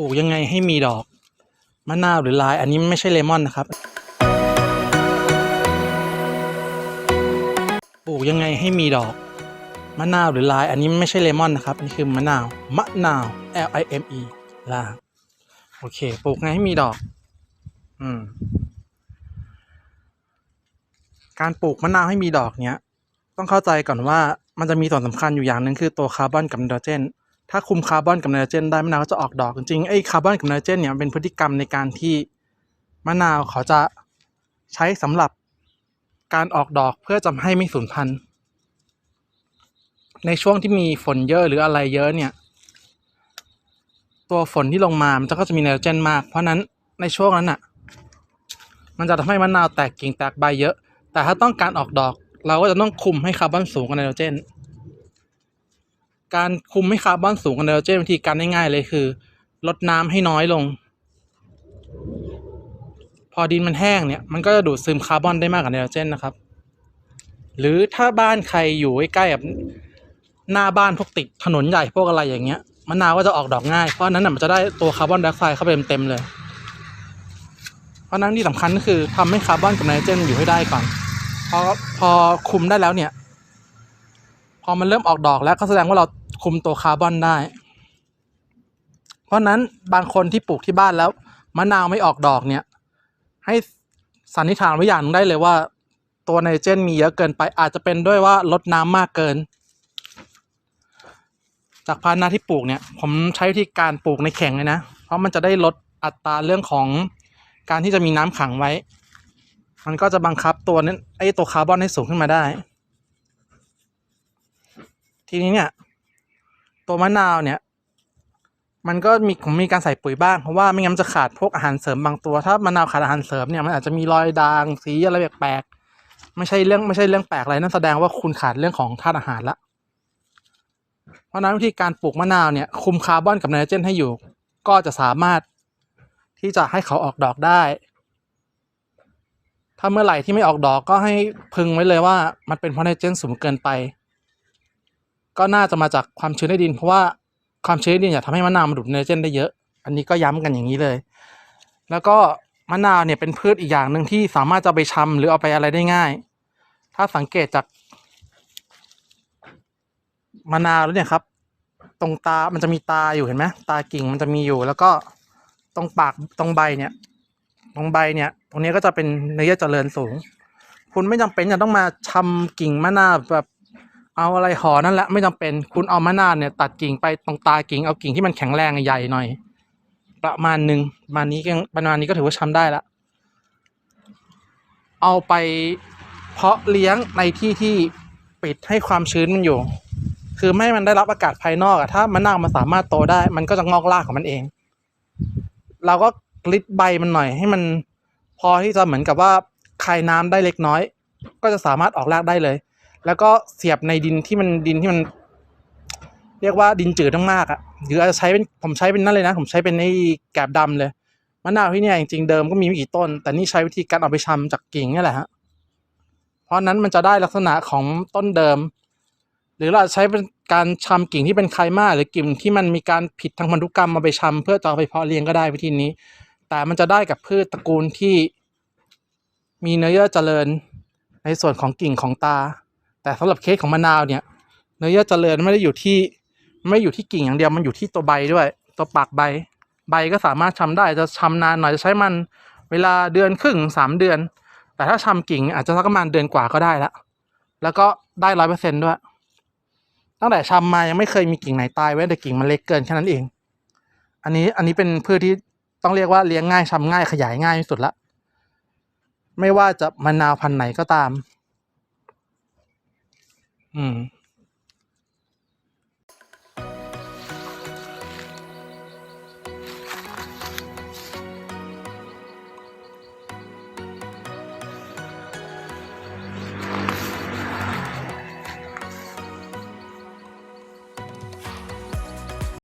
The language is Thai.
ปลูกยังไงให้มีดอกมะนาวหรือลาย อันนี้ไม่ใช่เลมอนนะครับ ปลูกยังไงให้มีดอกมะนาวหรือลาย อันนี้ไม่ใช่เลมอนนะครับนนี่คือมะนาว มะนาว L I M E ลาโอเค ปลูกไงให้มีดอก อืม การปลูกมะนาวให้มีดอกเนี้ย ต้องเข้าใจก่อนว่ามันจะมีส่วนสำคัญอยู่อย่างหนึ่งคือตัวคาร์บอนกับไนโตรเจน ถ้าคุมคาร์บอนกับไนโตรเจนได้มะนาวก็จะออกดอก จริงๆไอ้คาร์บอนกับไนโตรเจนเนี่ยมันเป็นพฤติกรรมในการที่มะนาวเขาจะใช้สำหรับการออกดอกเพื่อจะให้ไม่สูญพันธุ์ ในช่วงที่มีฝนเยอะหรืออะไรเยอะเนี่ย ตัวฝนที่ลงมามันก็จะมีไนโตรเจนมาก เพราะนั้นในช่วงนั้นอะ มันจะทำให้มะนาวแตกกิ่งแตกใบเยอะ แต่ถ้าต้องการออกดอก เราก็จะต้องคุมให้คาร์บอนสูงกว่าไนโตรเจน การคุมให้คาร์บอนสูงกว่าไนโตรเจนวิธีการง่ายๆเลยคือ ลดน้ำให้น้อยลง พอดินมันแห้งเนี่ยมันก็จะดูดซึมคาร์บอนได้มากกว่าไนโตรเจนนะครับ หรือถ้าบ้านใครอยู่ใกล้กับหน้าบ้านพวกติดถนนใหญ่พวกอะไรอย่างเงี้ยมะนาวก็จะออกดอกง่าย เพราะนั้นนะมันจะได้ตัวคาร์บอนไดออกไซด์เข้าไปเต็มๆเลย เพราะนั้นที่สำคัญก็คือทำให้คาร์บอนกับไนโตรเจนอยู่ให้ได้ก่อนพอพอคุมได้แล้วเนี่ย พอมันเริ่มออกดอกแล้วก็แสดงว่าเรา คุมตัวคาร์บอนได้ เพราะนั้นบางคนที่ปลูกที่บ้านแล้ว มะนาวไม่ออกดอกเนี่ย ให้สันนิษฐานไว้อย่างนึงได้เลยว่า ตัวไนโตรเจนมีเยอะเกินไปอาจจะเป็นด้วยว่าลดน้ำมากเกิน จากพานาที่ปลูกเนี่ย ผมใช้วิธีการปลูกในแข็งเลยนะ เพราะมันจะได้ลดอัตราเรื่องของการที่จะมีน้ำขังไว้ มันก็จะบังคับตัวนั้นไอ้ตัวคาร์บอนให้สูงขึ้นมาได้ ทีนี้เนี่ย ตัวมะนาวเนี่ย มันก็มีผมมีการใส่ปุ๋ยบ้างเพราะว่าไม่งั้นจะขาดพวกอาหารเสริมบางตัว ถ้ามะนาวขาดอาหารเสริมเนี่ยมันอาจจะมีรอยด่างสีอะไรแปลกๆไม่ใช่เรื่องไม่ใช่เรื่องแปลกอะไรนั่นแสดงว่าคุณขาดเรื่องของธาตุอาหารละเพราะฉะนั้นวิธีการปลูกมะนาวเนี่ยคุมคาร์บอนกับไนโตรเจนให้อยู่ ก็จะสามารถที่จะให้เขาออกดอกได้ ถ้าเมื่อไหร่ที่ไม่ออกดอกก็ให้พึงไว้เลยว่ามันเป็นเพราะไนโตรเจนสูงเกินไป ก็น่าจะมาจากความชื้นในดิน เพราะว่าความชื้นในดินจะทำให้มะนาวมันดูดไนโตรเจนได้เยอะ อันนี้ก็ย้ำกันอย่างนี้เลย แล้วก็มะนาวเนี่ยเป็นพืชอีกอย่างหนึ่งที่สามารถจะไปชำหรือเอาไปอะไรได้ง่าย ถ้าสังเกตจากมะนาวแล้วเนี่ยครับ ตรงตา มันจะมีตาอยู่เห็นไหมตากิ่งมันจะมีอยู่ แล้วก็ตรงปากตรงใบเนี่ย ตรงใบเนี่ย ตรงนี้ก็จะเป็นเนื้อเยื่อเจริญสูง คุณไม่จำเป็นจะต้องมาชำกิ่งมะนาวแบบ เอาอะไรห่อนั่นแหละไม่จำเป็นคุณเอามะนาวเนี่ย ตัดกิ่งไปตรงตากิ่งเอากิ่งที่มันแข็งแรงใหญ่หน่อย ประมาณหนึ่งประมาณนี้ก็ประมาณนี้ก็ถือว่าชำได้ละเอาไปเพาะเลี้ยงในที่ที่ปิดให้ความชื้นมันอยู่ คือไม่ให้มันได้รับอากาศภายนอกอะถ้ามะนาวมันสามารถโตได้ มันก็จะงอกรากของมันเอง เราก็กลิดใบมันหน่อย ให้มันพอที่จะเหมือนกับว่าคายน้ำได้เล็กน้อย ก็จะสามารถออกรากได้เลย แล้วก็เสียบในดินที่มันดินที่มัน เรียกว่าดินจืดมากๆอะหรืออาจจะใช้เป็นผมใช้เป็นนั่นเลยนะ ผมใช้เป็นไอ้แกบดำเลยมะนาวที่เนี่ยจริงๆเดิมก็มีไม่กี่ต้น แต่นี่ใช้วิธีการเอาไปชำจากกิ่งนี่แหละฮะเพราะนั้นมันจะได้ลักษณะของต้นเดิม หรือเราใช้เป็นการชำกิ่งที่เป็นไคมาหรือกิ่งที่มันมีการผิดทางพันธุกรรมมาไปชำเพื่อจะเอาไปเพาะเลี้ยงก็ได้วิธีนี้ แต่มันจะได้กับพืชตระกูลที่มีเนื้อเยื่อเจริญในส่วนของกิ่งของตา แต่สำหรับเคสของมะนาวเนี่ย เนื้อเยื่อเจริญไม่ได้อยู่ที่ ไม่อยู่ที่กิ่งอย่างเดียวมันอยู่ที่ตัวใบด้วย ตัวปากใบ ใบก็สามารถชำได้จะชำนานหน่อยจะใช้มันเวลาเดือนครึ่งสามเดือน แต่ถ้าชำกิ่งอาจจะสักประมาณเดือนกว่าก็ได้ละแล้วก็ได้ร้อยเปอร์เซ็นด้วย ตั้งแต่ชำมายังไม่เคยมีกิ่งไหนตายไว้แต่กิ่งมันเล็กเกินแค่นั้นเอง อันนี้อันนี้เป็นพืชที่ต้องเรียกว่าเลี้ยงง่ายชำง่ายขยายง่ายที่สุดละไม่ว่าจะมะนาวพันธุ์ไหนก็ตาม อืม